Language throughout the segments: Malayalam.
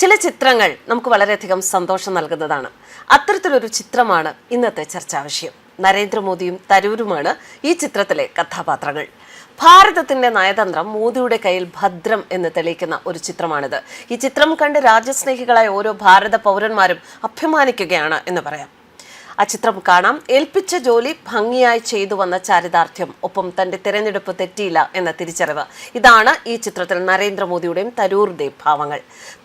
ചില ചിത്രങ്ങൾ നമുക്ക് വളരെയധികം സന്തോഷം നൽകുന്നതാണ്. അത്തരത്തിലൊരു ചിത്രമാണ് ഇന്നത്തെ ചർച്ചാ വിഷയം. നരേന്ദ്രമോദിയും തരൂരുമാണ് ഈ ചിത്രത്തിലെ കഥാപാത്രങ്ങൾ. ഭാരതത്തിന്റെ നയതന്ത്രം മോദിയുടെ കയ്യിൽ ഭദ്രം എന്ന് തെളിയിക്കുന്ന ഒരു ചിത്രമാണിത്. ഈ ചിത്രം കണ്ട് രാജ്യസ്നേഹികളായ ഓരോ ഭാരത പൗരന്മാരും അഭിമാനിക്കുകയാണ് എന്ന് പറയാം. ആ ചിത്രം കാണാം. ഏൽപ്പിച്ച ജോലി ഭംഗിയായി ചെയ്തു വന്ന ചാരിതാർത്ഥ്യം. ഒപ്പം തന്റെ തിരഞ്ഞെടുപ്പ് തെറ്റിയില്ല എന്ന തിരിച്ചറിവ്. ഇതാണ് ഈ ചിത്രത്തിൽ നരേന്ദ്രമോദിയുടെയും തരൂറിന്റെയും ഭാവങ്ങൾ.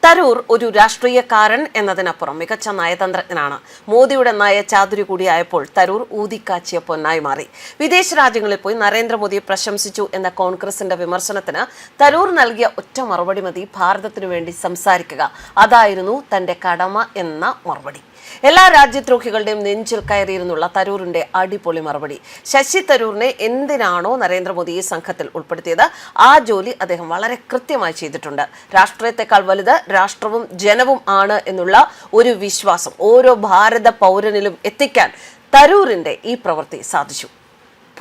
തരൂർ ഒരു രാഷ്ട്രീയക്കാരൻ എന്നതിനപ്പുറം മികച്ച നയതന്ത്രജ്ഞനാണ്. മോദിയുടെ നയചാതുരി കൂടിയായപ്പോൾ തരൂർ ഊതിക്കാച്ചിയ പൊന്നായി മാറി. വിദേശ രാജ്യങ്ങളിൽ പോയി നരേന്ദ്രമോദിയെ പ്രശംസിച്ചു എന്ന കോൺഗ്രസിന്റെ വിമർശനത്തിന് തരൂർ നൽകിയ ഒറ്റ മറുപടി മതി ഭാരതത്തിനു വേണ്ടി സംസാരിക്കുക. അതായിരുന്നു തന്റെ കടമ എന്ന മറുപടി. എല്ലാ രാജ്യദ്രോഹികളുടെയും നെഞ്ചിൽ കയറിയിരുന്നുള്ള തരൂരിന്റെ അടിപൊളി മറുപടി. ശശി തരൂരിനെ എന്തിനാണോ നരേന്ദ്രമോദി ഈ സംഘത്തിൽ ഉൾപ്പെടുത്തിയത്? ആ ജോലി അദ്ദേഹം വളരെ കൃത്യമായി ചെയ്തിട്ടുണ്ട്. രാഷ്ട്രീയത്തെക്കാൾ വലുത് രാഷ്ട്രവും ജനവും ആണ് എന്നുള്ള ഒരു വിശ്വാസം ഓരോ ഭാരത പൗരനിലും എത്തിക്കാൻ തരൂരിന്റെ ഈ പ്രവൃത്തി സാധിച്ചു.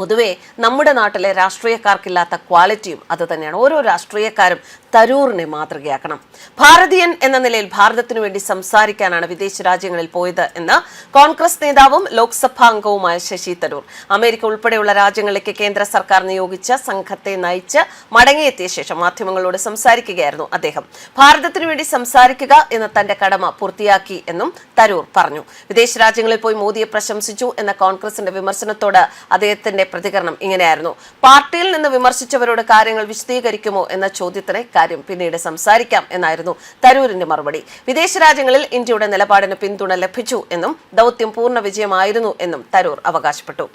പൊതുവെ നമ്മുടെ നാട്ടിലെ രാഷ്ട്രീയക്കാർക്കില്ലാത്ത ക്വാളിറ്റിയും അതുതന്നെയാണ് ഓരോ രാഷ്ട്രീയക്കാരും തരൂറിനെ മാതൃകയാക്കണം. ഭാരതീയൻ എന്ന നിലയിൽ ഭാരതത്തിനു വേണ്ടി സംസാരിക്കാനാണ് വിദേശ രാജ്യങ്ങളിൽ പോയത് എന്ന് കോൺഗ്രസ് നേതാവും ലോക്സഭാ അംഗവുമായ ശശി തരൂർ. അമേരിക്ക ഉൾപ്പെടെയുള്ള രാജ്യങ്ങളിലേക്ക് കേന്ദ്ര സർക്കാർ നിയോഗിച്ച സംഘത്തെ നയിച്ച് മടങ്ങിയെത്തിയ ശേഷം മാധ്യമങ്ങളോട് സംസാരിക്കുകയായിരുന്നു അദ്ദേഹം. ഭാരതത്തിനു വേണ്ടി സംസാരിക്കുക എന്ന തന്റെ കടമ പൂർത്തിയാക്കി എന്നും തരൂർ പറഞ്ഞു. വിദേശ രാജ്യങ്ങളിൽ പോയി മോദിയെ പ്രശംസിച്ചു എന്ന കോൺഗ്രസിന്റെ വിമർശനത്തോട് അദ്ദേഹത്തിന്റെ പ്രതികരണം ഇങ്ങനെയായിരുന്നു. പാർട്ടിയിൽ നിന്ന് വിമർശിച്ചവരോട് കാര്യങ്ങൾ വിശദീകരിക്കുമോ എന്ന ചോദ്യത്തിന് കാര്യം പിന്നീട് സംസാരിക്കാം എന്നായിരുന്നു തരൂരിന്റെ മറുപടി. വിദേശ രാജ്യങ്ങളിൽ ഇന്ത്യയുടെ നിലപാടിന് പിന്തുണ ലഭിച്ചു എന്നും ദൗത്യം പൂർണ വിജയമായിരുന്നു എന്നും തരൂർ അവകാശപ്പെട്ടു.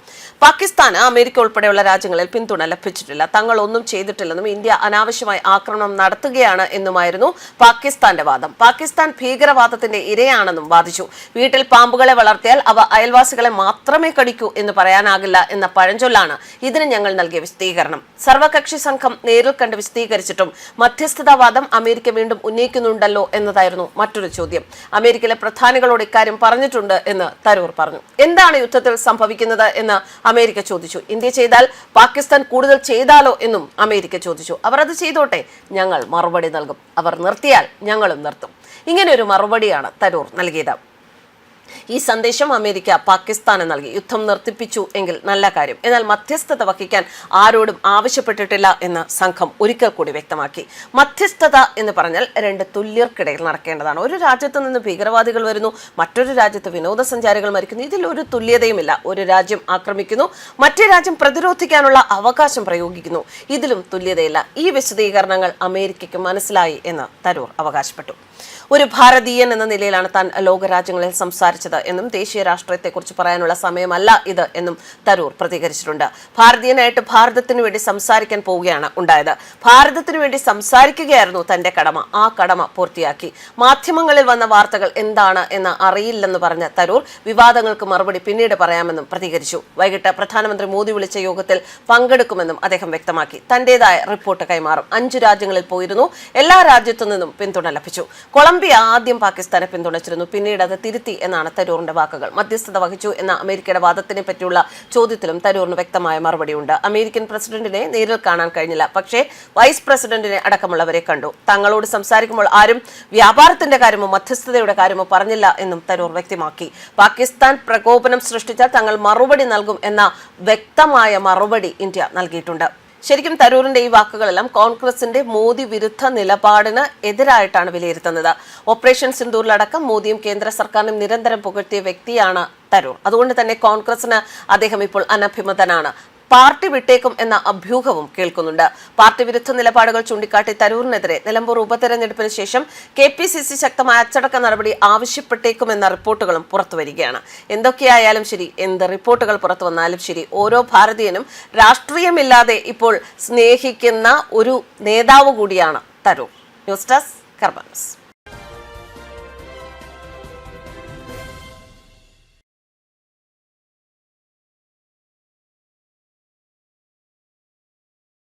പാകിസ്ഥാന് അമേരിക്ക ഉൾപ്പെടെയുള്ള രാജ്യങ്ങളിൽ പിന്തുണ ലഭിച്ചിട്ടില്ല. തങ്ങൾ ഒന്നും ചെയ്തിട്ടില്ലെന്നും ഇന്ത്യ അനാവശ്യമായി ആക്രമണം നടത്തുകയാണ് എന്നുമായിരുന്നു പാകിസ്ഥാന്റെ വാദം. പാകിസ്ഥാൻ ഭീകരവാദത്തിന്റെ ഇരയാണെന്നും വാദിച്ചു. വീട്ടിൽ പാമ്പുകളെ വളർത്തിയാൽ അവ അയൽവാസികളെ മാത്രമേ കടിക്കൂ എന്ന് പറയാനാകില്ല എന്ന പഴഞ്ചൊല്ലാണ് ഇതിന് ഞങ്ങൾ നൽകിയ വിശദീകരണം. സർവകക്ഷി സംഘം നേരിൽ കണ്ട് വിശദീകരിച്ചിട്ടും മധ്യസ്ഥതാവാദം അമേരിക്ക വീണ്ടും ഉന്നയിക്കുന്നുണ്ടല്ലോ എന്നതായിരുന്നു മറ്റൊരു ചോദ്യം. അമേരിക്കയിലെ പ്രധാനികളോട് ഇക്കാര്യം പറഞ്ഞിട്ടുണ്ട് എന്ന് തരൂർ പറഞ്ഞു. എന്താണ് യുദ്ധത്തിൽ സംഭവിക്കുന്നത് എന്ന് അമേരിക്ക ചോദിച്ചു. ഇന്ത്യ ചെയ്താൽ പാകിസ്ഥാൻ കൂടുതൽ ചെയ്താലോ എന്നും അമേരിക്ക ചോദിച്ചു. അവർ അത് ചെയ്തോട്ടെ ഞങ്ങൾ മറുപടി നൽകും. അവർ നിർത്തിയാൽ ഞങ്ങളും നിർത്തും. ഇങ്ങനെ ഒരു മറുപടിയാണ് തരൂർ നൽകിയത്. ഈ സന്ദേശം അമേരിക്ക പാകിസ്ഥാന് നൽകി. യുദ്ധം നിർത്തിപ്പിച്ചു എങ്കിൽ നല്ല കാര്യം. എന്നാൽ മധ്യസ്ഥത വഹിക്കാൻ ആരോടും ആവശ്യപ്പെട്ടിട്ടില്ല എന്ന് സംഘം ഒരിക്കൽ കൂടി വ്യക്തമാക്കി. മധ്യസ്ഥത എന്ന് പറഞ്ഞാൽ രണ്ട് തുല്യർക്കിടയിൽ നടക്കേണ്ടതാണ്. ഒരു രാജ്യത്ത് നിന്ന് ഭീകരവാദികൾ വരുന്നു മറ്റൊരു രാജ്യത്ത് വിനോദസഞ്ചാരികൾ മരിക്കുന്നു. ഇതിൽ ഒരു തുല്യതയുമില്ല. ഒരു രാജ്യം ആക്രമിക്കുന്നു മറ്റേ രാജ്യം പ്രതിരോധിക്കാനുള്ള അവകാശം പ്രയോഗിക്കുന്നു. ഇതിലും തുല്യതയില്ല. ഈ വിശദീകരണങ്ങൾ അമേരിക്കയ്ക്ക് മനസ്സിലായി എന്ന് തരൂർ അവകാശപ്പെട്ടു. ഒരു ഭാരതീയൻ എന്ന നിലയിലാണ് താൻ ലോകരാജ്യങ്ങളിൽ സംസാരിച്ചത്. എന്നും ദേശീയ രാഷ്ട്രീയത്തെക്കുറിച്ച് പറയാനുള്ള സമയമല്ല ഇത് എന്നും തരൂർ പ്രതികരിച്ചിട്ടുണ്ട്. ഭാരതീയനായിട്ട് ഭാരതത്തിനു വേണ്ടി സംസാരിക്കാൻ പോവുകയാണ് ഉണ്ടായത്. ഭാരതത്തിനു വേണ്ടി സംസാരിക്കുകയായിരുന്നു തന്റെ കടമ. ആ കടമ പൂർത്തിയാക്കി. മാധ്യമങ്ങളിൽ വന്ന വാർത്തകൾ എന്താണ് എന്ന് അറിയില്ലെന്ന് പറഞ്ഞ തരൂർ വിവാദങ്ങൾക്ക് മറുപടി പിന്നീട് പറയാമെന്നും പ്രതികരിച്ചു. വൈകിട്ട് പ്രധാനമന്ത്രി മോദി വിളിച്ച യോഗത്തിൽ പങ്കെടുക്കുമെന്നും അദ്ദേഹം വ്യക്തമാക്കി. തന്റേതായ റിപ്പോർട്ട് കൈമാറും. അഞ്ചു രാജ്യങ്ങളിൽ പോയിരുന്നു. എല്ലാ രാജ്യത്തു നിന്നും പിന്തുണ ലഭിച്ചു. കൊളംബിയ ആദ്യം പാകിസ്ഥാനെ പിന്തുണച്ചിരുന്നു. പിന്നീട് അത് തിരുത്തി എന്നാണ് തരൂറിന്റെ വാക്കുകൾ. മധ്യസ്ഥത വഹിച്ചു എന്ന അമേരിക്കയുടെ വാദത്തിനെ പറ്റിയുള്ള ചോദ്യത്തിലും തരൂറിന് വ്യക്തമായ മറുപടിയുണ്ട്. അമേരിക്കൻ പ്രസിഡന്റിനെ നേരിൽ കാണാൻ കഴിഞ്ഞില്ല. പക്ഷേ വൈസ് പ്രസിഡന്റിനെ അടക്കമുള്ളവരെ കണ്ടു. തങ്ങളോട് സംസാരിക്കുമ്പോൾ ആരും വ്യാപാരത്തിന്റെ കാര്യമോ മധ്യസ്ഥതയുടെ കാര്യമോ പറഞ്ഞില്ല എന്നും തരൂർ വ്യക്തമാക്കി. പാകിസ്ഥാൻ പ്രകോപനം സൃഷ്ടിച്ചാൽ തങ്ങൾ മറുപടി നൽകും എന്ന വ്യക്തമായ മറുപടി ഇന്ത്യ നൽകിയിട്ടുണ്ട്. ശരിക്കും തരൂരിന്റെ ഈ വാക്കുകളെല്ലാം കോൺഗ്രസിന്റെ മോദി വിരുദ്ധ നിലപാടിന് എതിരായിട്ടാണ് വിലയിരുത്തുന്നത്. ഓപ്പറേഷൻ സിന്ദൂറിലടക്കം മോദിയും കേന്ദ്ര സർക്കാരിനും നിരന്തരം പുകഴ്ത്തിയ വ്യക്തിയാണ് തരൂർ. അതുകൊണ്ട് തന്നെ കോൺഗ്രസിന് അദ്ദേഹം ഇപ്പോൾ അനഭിമതനാണ്. പാർട്ടി വിട്ടേക്കും എന്ന അഭ്യൂഹവും കേൾക്കുന്നുണ്ട്. പാർട്ടി വിരുദ്ധ നിലപാടുകൾ ചൂണ്ടിക്കാട്ടി തരൂരിനെതിരെ നിലമ്പൂർ ഉപതെരഞ്ഞെടുപ്പിന് ശേഷം കെ പി സി സി ശക്തമായ അച്ചടക്ക നടപടി ആവശ്യപ്പെട്ടേക്കുമെന്ന റിപ്പോർട്ടുകളും പുറത്തുവരികയാണ്. എന്തൊക്കെയായാലും ശരി എന്ത് റിപ്പോർട്ടുകൾ പുറത്തു വന്നാലും ശരി ഓരോ ഭാരതീയനും രാഷ്ട്രീയമില്ലാതെ ഇപ്പോൾ സ്നേഹിക്കുന്ന ഒരു നേതാവ് കൂടിയാണ് തരൂർ. News desk കർബാൻസ്